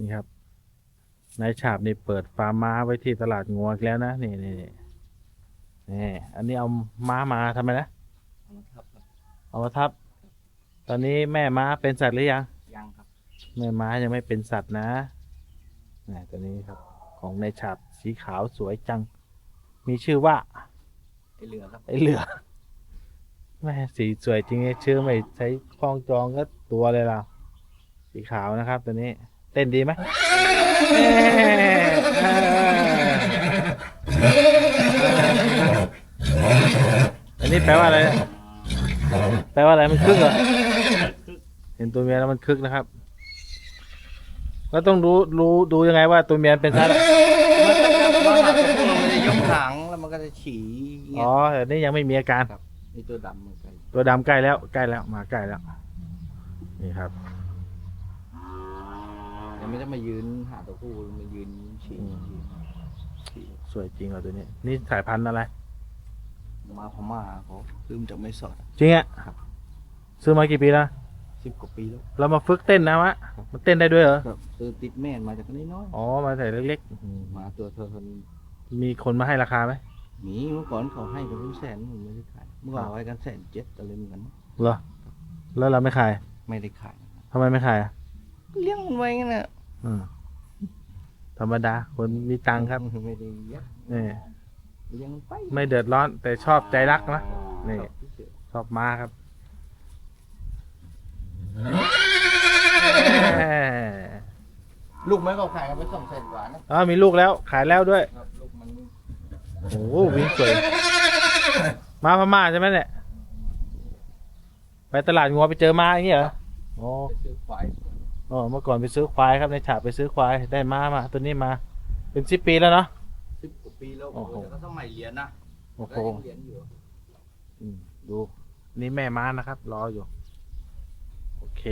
นี่ครับนายฉาบนี่เปิดฟาร์มม้าไว้ที่ตลาดงัวอีกแล้วนะนี่นี่นี่นี่อันนี้เอาม้ามาทำไมนะเอามาทับครับเอามาทับ ตอนนี้แม่ม้าเป็นสัตว์หรือยังยังครับ แม่ม้ายังไม่เป็นสัตว์นะนี่ตัวนี้ครับ ของนายฉาบสีขาวสวยจัง มีชื่อว่าไอเรือครับไอ้เหลือแม่สีสวยจริงๆชื่อไม่ใช้คล้องจองก็ตัวเลยเราสีขาวนะครับตัวนี้ เต้นดีไหมเอ๊ะอันนี้แปลว่าอะไรเนี่ยแปลว่าอะไรมันคึกเหรอ เห็นตัวเมียแล้วมันคึกนะครับ แล้วต้องรู้รู้ดูยังไงว่าตัวเมียเป็นสัตว์ มันก็จะมันจะยกหางแล้วมันก็จะฉี่เงี้อ๋ยอแต่นี่ยังไม่มีอาการ นี่ตัวดำเหมือนกัน ตัวดำใกล้แล้วใกล้แล้วมาใกล้แล้ว นี่ครับยัง ไม่ได้มายืนหาตัวผู้มายืนฉี่อืมฉี่สวยจริงเหรอตัวนี้ นี่สายพันธุ์อะไร มาพม่าเขาซื้อมาจากไม่สอดจริงอะครับซื้อมากี่ปีแล้วสิบกว่าปีแล้วเรามาฝึกเต้นนะวะมันเต้นได้ด้วยเหรอครับซื้อติดแม่นมาจากน้อยอ๋อมาใส่เล็กๆมาตัวเธอคนๆมีคนมาให้ราคาไหมหมีเมื่อก่อนเขาให้กันเป็นแสนผมไม่ได้ขายเมื่อก่อนเอาไว้กันแสนเจ็ดอะไรเหมือนกันเหรอแล้วเราไม่ขาย ไม่ได้ขายนะครับทำไมไม่ขายอะเลี้ยงมันไว้งั้นแหละ อืมธรรมดา คนมีตังค์ครับไม่ได้เลี้ยงนี่เลี้ยงมันไปไม่เดือดร้อน แต่ชอบใจรักนะนี่ชอบเฉยชอบมาครับแหมลูกไม่เขาขายกันไปสองแสนกว่านะอ๋อมีลูกแล้ว ขายแล้วด้วย ครับลูกมันโอ้โหวิ่งสวย มาพม่าใช่ไหมเนี่ย ไปตลาดงัวไปเจอม้าอย่างเงี้ยเหรอ อ๋อ ไปซื้อควาย อ๋อเมื่อก่อนไปซื้อควายครับในฉาบไปซื้อควายได้ม้ามาตัวนี้มา เป็นสิบปีแล้วเนาะ สิบกว่าปีแล้วโอ้โหแต่ก็สมัยเรียนนะโอ้โหก็ยังเรียนอยู่อืมดู นี่แม่ม้านะครับ รออยู่ โอเค